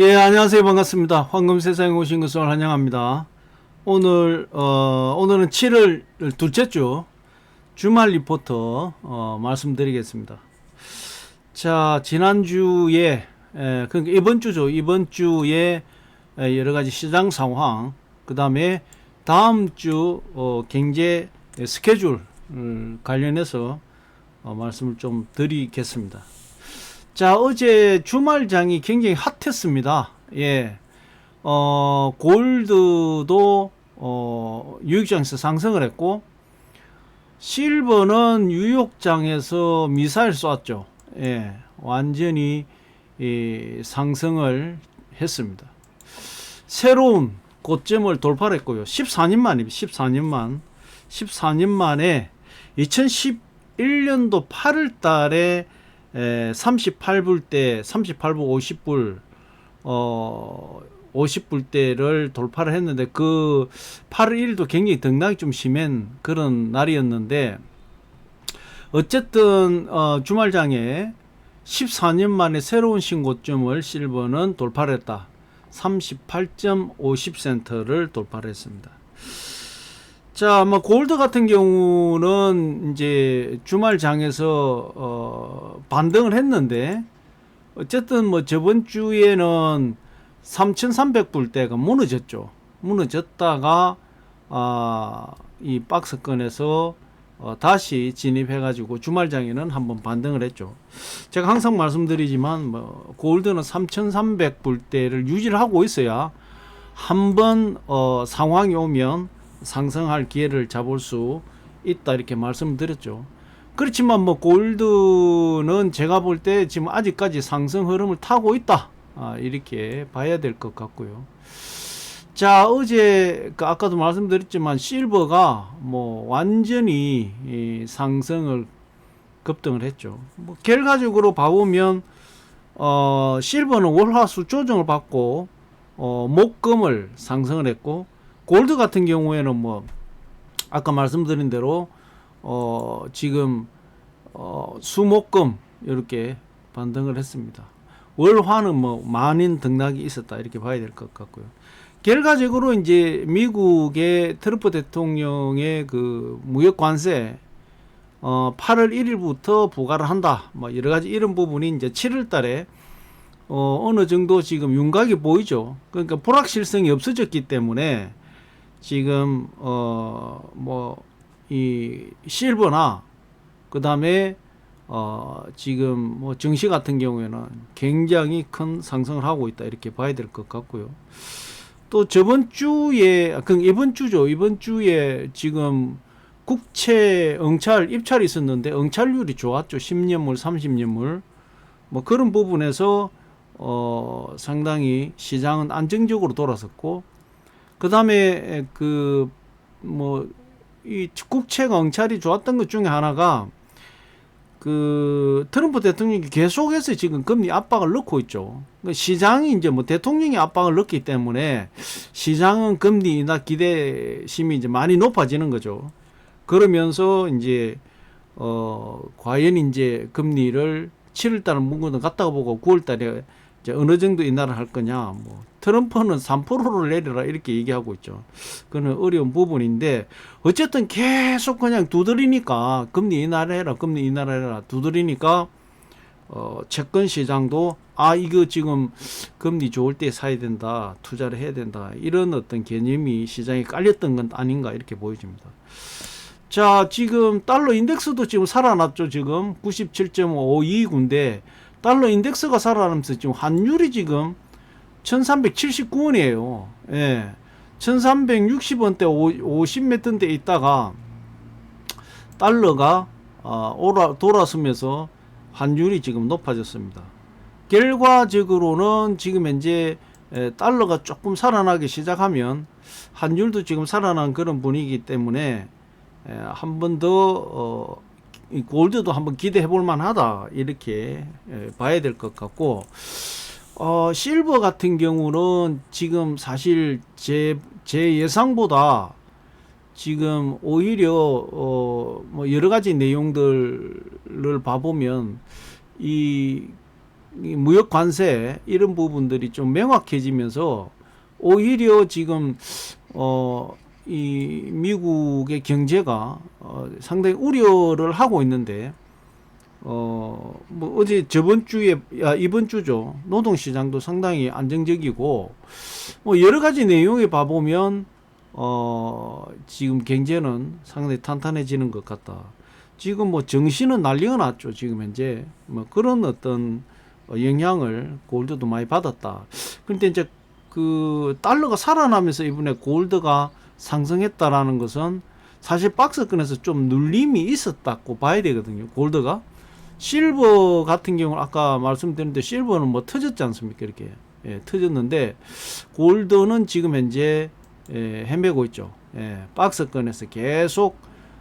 예, 안녕하세요. 반갑습니다. 황금 세상에 오신 것을 환영합니다. 오늘, 어, 오늘은 7월 둘째 주 주말 리포터, 어, 말씀드리겠습니다. 자, 지난주에, 에, 그러니까 이번 주죠. 이번 주에 에, 여러 가지 시장 상황, 그 다음에 다음 주, 어, 경제 스케줄 음, 관련해서 어, 말씀을 좀 드리겠습니다. 자, 어제 주말장이 굉장히 핫했습니다. 예. 어, 골드도, 어, 유익장에서 상승을 했고, 실버는 뉴욕장에서 미사일 쐈죠. 예. 완전히, 이, 상승을 했습니다. 새로운 고점을 돌파했고요. 14년 만입니다. 14년 만. 14년 만에 2011년도 8월 달에 에, 38불 대, 38불 50불, 어, 50불대를 돌파를 했는데 그 8월 1일도 굉장히 등락이 좀 심한 그런 날이었는데 어쨌든 어, 주말장에 14년 만에 새로운 신고점을 실버는 돌파를 했다. 38.50센터를 돌파를 했습니다. 자, 뭐 골드 같은 경우는 이제 주말 장에서 어 반등을 했는데 어쨌든 뭐 저번 주에는 3,300불대가 무너졌죠. 무너졌다가 아 이 박스권에서 어 다시 진입해 가지고 주말 장에는 한번 반등을 했죠. 제가 항상 말씀드리지만 뭐 골드는 3,300불대를 유지를 하고 있어야 한번 어 상황이 오면 상승할 기회를 잡을 수 있다 이렇게 말씀드렸죠. 그렇지만 뭐 골드는 제가 볼 때 지금 아직까지 상승 흐름을 타고 있다 아, 이렇게 봐야 될 것 같고요. 자 어제 그 아까도 말씀드렸지만 실버가 뭐 완전히 이 상승을 급등을 했죠. 뭐 결과적으로 봐보면 어 실버는 월화수 조정을 받고 어 목금을 상승을 했고 골드 같은 경우에는 뭐 아까 말씀드린 대로 어 지금 어 수목금 이렇게 반등을 했습니다. 월화는 뭐 만인 등락이 있었다 이렇게 봐야 될 것 같고요. 결과적으로 이제 미국의 트럼프 대통령의 그 무역 관세 어 8월 1일부터 부과를 한다. 뭐 여러 가지 이런 부분이 이제 7월 달에 어 어느 정도 지금 윤곽이 보이죠. 그러니까 불확실성이 없어졌기 때문에 지금 어 뭐 이 실버나 그 다음에 어 지금 뭐 증시 같은 경우에는 굉장히 큰 상승을 하고 있다 이렇게 봐야 될 것 같고요. 또 저번 주에 그 이번 주죠. 이번 주에 지금 국채 응찰 입찰이 있었는데 응찰률이 좋았죠. 10년물 30년물. 뭐 그런 부분에서 어 상당히 시장은 안정적으로 돌아섰고 그 다음에 그 뭐 이 국채가 응찰이 좋았던 것 중에 하나가 그 트럼프 대통령이 계속해서 지금 금리 압박을 넣고 있죠. 그 시장이 이제 뭐 대통령이 압박을 넣기 때문에 시장은 금리 인하 기대심이 이제 많이 높아지는 거죠. 그러면서 이제 어 과연 이제 금리를 7월 달은 문구는 갔다가 보고 9월 달에 이제 어느 정도 인하를 할 거냐 뭐 트럼프는 3%를 내려라 이렇게 얘기하고 있죠. 그는 어려운 부분인데 어쨌든 계속 그냥 두드리니까 금리 인하를 해라 금리 인하를 해라 두드리니까 어 채권 시장도 아 이거 지금 금리 좋을 때 사야 된다 투자를 해야 된다 이런 어떤 개념이 시장에 깔렸던 건 아닌가 이렇게 보여집니다. 자 지금 달러 인덱스도 지금 살아났죠 지금 97.52군데 달러 인덱스가 살아나면서 지금 환율이 지금 1379원이에요. 예. 1360원대 50몇 던대 있다가 달러가 어, 오라, 돌아서면서 환율이 지금 높아졌습니다. 결과적으로는 지금 현재 에, 달러가 조금 살아나기 시작하면 환율도 지금 살아난 그런 분위기 때문에 한 번더 어, 이 골드도 한번 기대해 볼 만하다 이렇게 에, 봐야 될 것 같고 어, 실버 같은 경우는 지금 사실 제, 제 예상보다 지금 오히려 어, 뭐 여러 가지 내용들을 봐보면 이 이 무역 관세 이런 부분들이 좀 명확해지면서 오히려 지금 어 이 미국의 경제가 어 상당히 우려를 하고 있는데 어 뭐 어제 저번 주에 야 이번 주죠 노동 시장도 상당히 안정적이고 뭐 여러 가지 내용에 봐 보면 어 지금 경제는 상당히 탄탄해지는 것 같다. 지금 뭐 정신은 난리가 났죠. 지금 현재 뭐 그런 어떤 어, 영향을 골드도 많이 받았다. 그런데 이제 그 달러가 살아나면서 이번에 골드가 상승했다라는 것은 사실 박스권에서 좀 눌림이 있었다고 봐야 되거든요. 골드가 실버 같은 경우는 아까 말씀드렸는데 실버는 뭐 터졌지 않습니까? 이렇게 예, 터졌는데 골드는 지금 현재 예, 헤매고 있죠. 예, 박스권에서 계속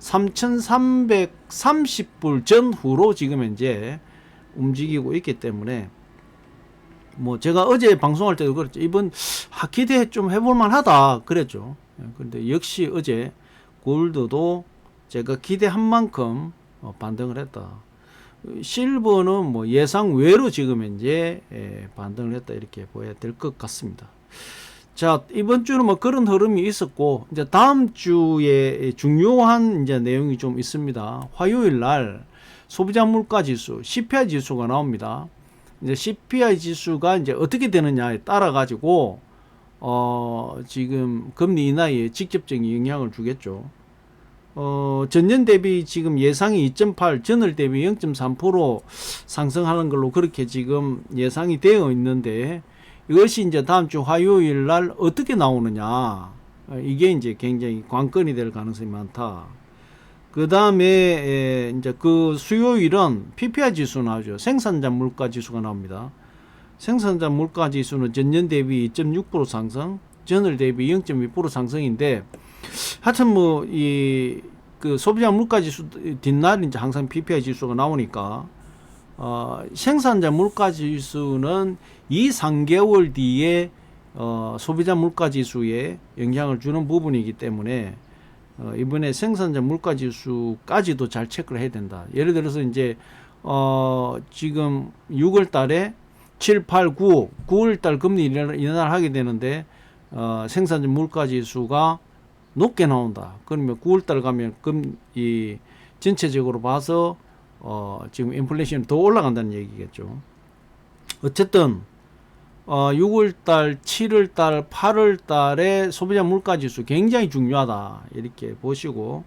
3,330불 전후로 지금 현재 움직이고 있기 때문에 뭐 제가 어제 방송할 때도 그랬죠. 이번 하 기대 좀 해볼 만하다 그랬죠. 예, 그런데 역시 어제 골드도 제가 기대한 만큼 어, 반등을 했다. 실버는 뭐 예상 외로 지금 현재 예, 반등을 했다 이렇게 보여야 될 것 같습니다. 자 이번 주는 뭐 그런 흐름이 있었고 이제 다음 주에 중요한 이제 내용이 좀 있습니다. 화요일 날 소비자 물가 지수 CPI 지수가 나옵니다. 이제 CPI 지수가 이제 어떻게 되느냐에 따라 가지고 어 지금 금리 인하에 직접적인 영향을 주겠죠. 어 전년 대비 지금 예상이 2.8, 전월 대비 0.3% 상승하는 걸로 그렇게 지금 예상이 되어 있는데 이것이 이제 다음 주 화요일 날 어떻게 나오느냐. 어, 이게 이제 굉장히 관건이 될 가능성이 많다. 그 다음에 이제 그 수요일은 PPI 지수 나오죠. 생산자 물가 지수가 나옵니다. 생산자 물가 지수는 전년 대비 2.6% 상승, 전월 대비 0.2% 상승인데 하여튼 뭐 이 그 소비자 물가 지수 뒷날 이제 항상 PPI 지수가 나오니까 어, 생산자 물가 지수는 이 3개월 뒤에 어, 소비자 물가 지수에 영향을 주는 부분이기 때문에 어, 이번에 생산자 물가 지수까지도 잘 체크를 해야 된다. 예를 들어서 이제 어, 지금 6월 달에 7, 8, 9, 9월 달 금리 인하를 하게 되는데 어, 생산자 물가 지수가 높게 나온다. 그러면 9월 달 가면 금이 전체적으로 봐서 어, 지금 인플레이션이 더 올라간다는 얘기겠죠. 어쨌든 어, 6월 달, 7월 달, 8월 달에 소비자 물가 지수 굉장히 중요하다. 이렇게 보시고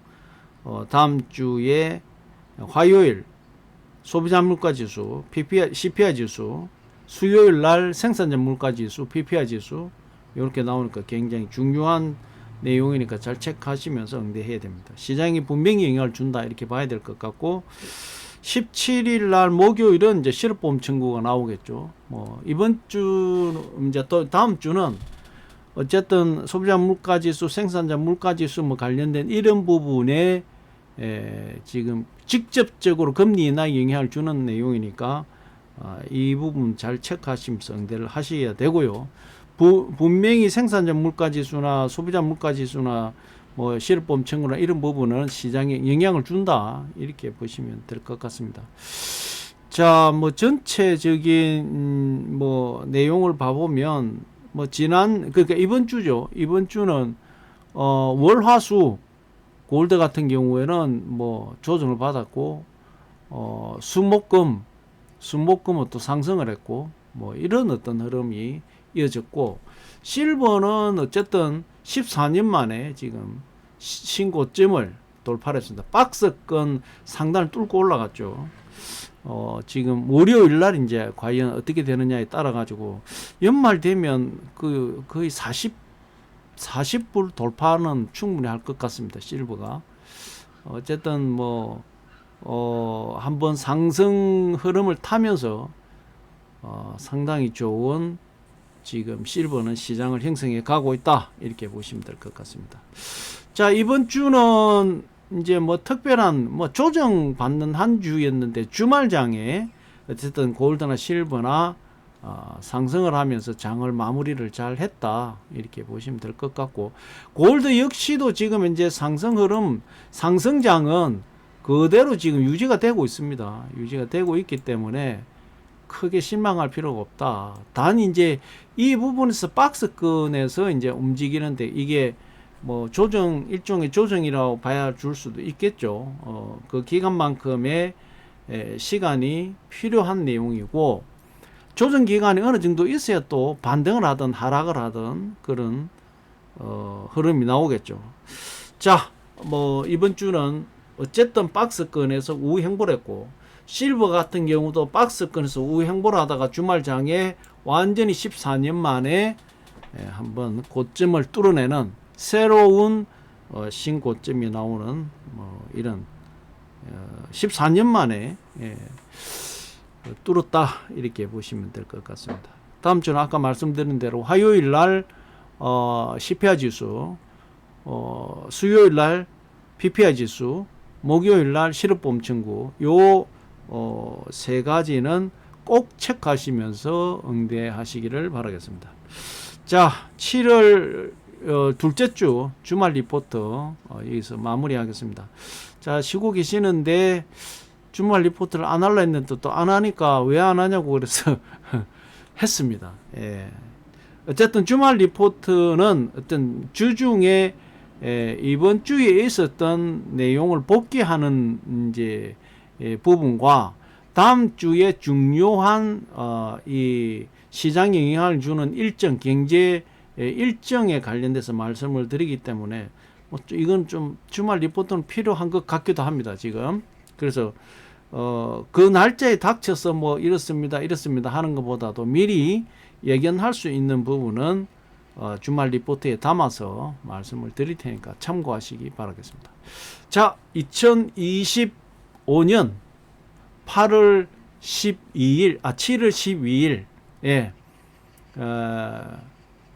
어, 다음 주에 화요일 소비자 물가 지수, PPI, CPI 지수, 수요일 날 생산자 물가 지수, PPI 지수 이렇게 나오니까 굉장히 중요한 내용이니까 잘 체크하시면서 응대해야 됩니다. 시장이 분명히 영향을 준다 이렇게 봐야 될 것 같고 17일 날 목요일은 이제 실업보험 청구가 나오겠죠. 뭐 이번 주 이제 또 다음 주는 어쨌든 소비자 물가 지수, 생산자 물가 지수 뭐 관련된 이런 부분에 에, 지금 직접적으로 금리 인하 영향을 주는 내용이니까 아, 이 부분 잘 체크하시면서 응대를 하셔야 되고요. 부, 분명히 생산자 물가 지수나 소비자 물가 지수나 뭐 실업보험 청구나 이런 부분은 시장에 영향을 준다 이렇게 보시면 될 것 같습니다. 자, 뭐 전체적인 음, 뭐 내용을 봐보면 뭐 지난 그러니까 이번 주죠. 이번 주는 어 월화수 골드 같은 경우에는 뭐 조정을 받았고 어 수목금 수목금은 또 상승을 했고 뭐 이런 어떤 흐름이 이어졌고 실버는 어쨌든 14년 만에 지금 신고점을 돌파했습니다. 박스권 상단을 뚫고 올라갔죠. 어, 지금 월요일 날 이제 과연 어떻게 되느냐에 따라 가지고 연말 되면 그 거의 40 40불 돌파는 충분히 할 것 같습니다. 실버가. 어쨌든 뭐 어, 한번 상승 흐름을 타면서 어, 상당히 좋은 지금 실버는 시장을 형성해 가고 있다. 이렇게 보시면 될 것 같습니다. 자, 이번 주는 이제 뭐 특별한 뭐 조정 받는 한 주였는데 주말장에 어쨌든 골드나 실버나 어, 상승을 하면서 장을 마무리를 잘 했다. 이렇게 보시면 될 것 같고 골드 역시도 지금 이제 상승 흐름 상승장은 그대로 지금 유지가 되고 있습니다. 유지가 되고 있기 때문에 크게 실망할 필요가 없다. 단 이제 이 부분에서 박스권에서 이제 움직이는데 이게 뭐 조정 일종의 조정이라고 봐야 줄 수도 있겠죠. 어, 그 기간만큼의 에, 시간이 필요한 내용이고 조정 기간이 어느 정도 있어야 또 반등을 하든 하락을 하든 그런 어, 흐름이 나오겠죠. 자, 뭐 이번 주는 어쨌든 박스권에서 우후 행보를 했고 실버 같은 경우도 박스권에서 우후 행보를 하다가 주말장에 완전히 14년 만에 예, 한번 고점을 뚫어내는 새로운 어, 신고점이 나오는 뭐 이런 어, 14년 만에 예, 어, 뚫었다 이렇게 보시면 될 것 같습니다. 다음 주는 아까 말씀드린 대로 화요일 날 어, CPI 지수, 어, 수요일 날 PPI 지수, 목요일 날 실업보험 청구 요 어, 세 가지는 꼭 체크하시면서 응대하시기를 바라겠습니다. 자, 7월 어, 둘째 주 주말 리포트 어, 여기서 마무리하겠습니다. 자, 쉬고 계시는데 주말 리포트를 안 하려 했는데 또 안 하니까 왜 안 하냐고 그래서 했습니다. 예. 어쨌든 주말 리포트는 어떤 주중에 에, 이번 주에 있었던 내용을 복귀하는 이제 예, 부분과 다음 주에 중요한 어, 이 시장 영향을 주는 일정 경제 예, 일정에 관련돼서 말씀을 드리기 때문에 뭐좀 이건 좀 주말 리포트는 필요한 것 같기도 합니다 지금. 그래서 어, 그 날짜에 닥쳐서 뭐 이렇습니다 이렇습니다 하는 것보다도 미리 예견할 수 있는 부분은 어, 주말 리포트에 담아서 말씀을 드릴 테니까 참고하시기 바라겠습니다. 자, 2025년 8월 12일, 아, 7월 12일, 예, 어,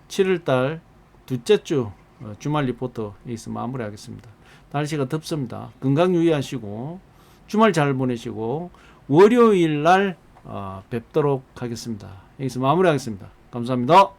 7월 달 둘째 주 어, 주말 리포트 여기서 마무리하겠습니다. 날씨가 덥습니다. 건강 유의하시고 주말 잘 보내시고 월요일 날 어, 뵙도록 하겠습니다. 여기서 마무리하겠습니다. 감사합니다.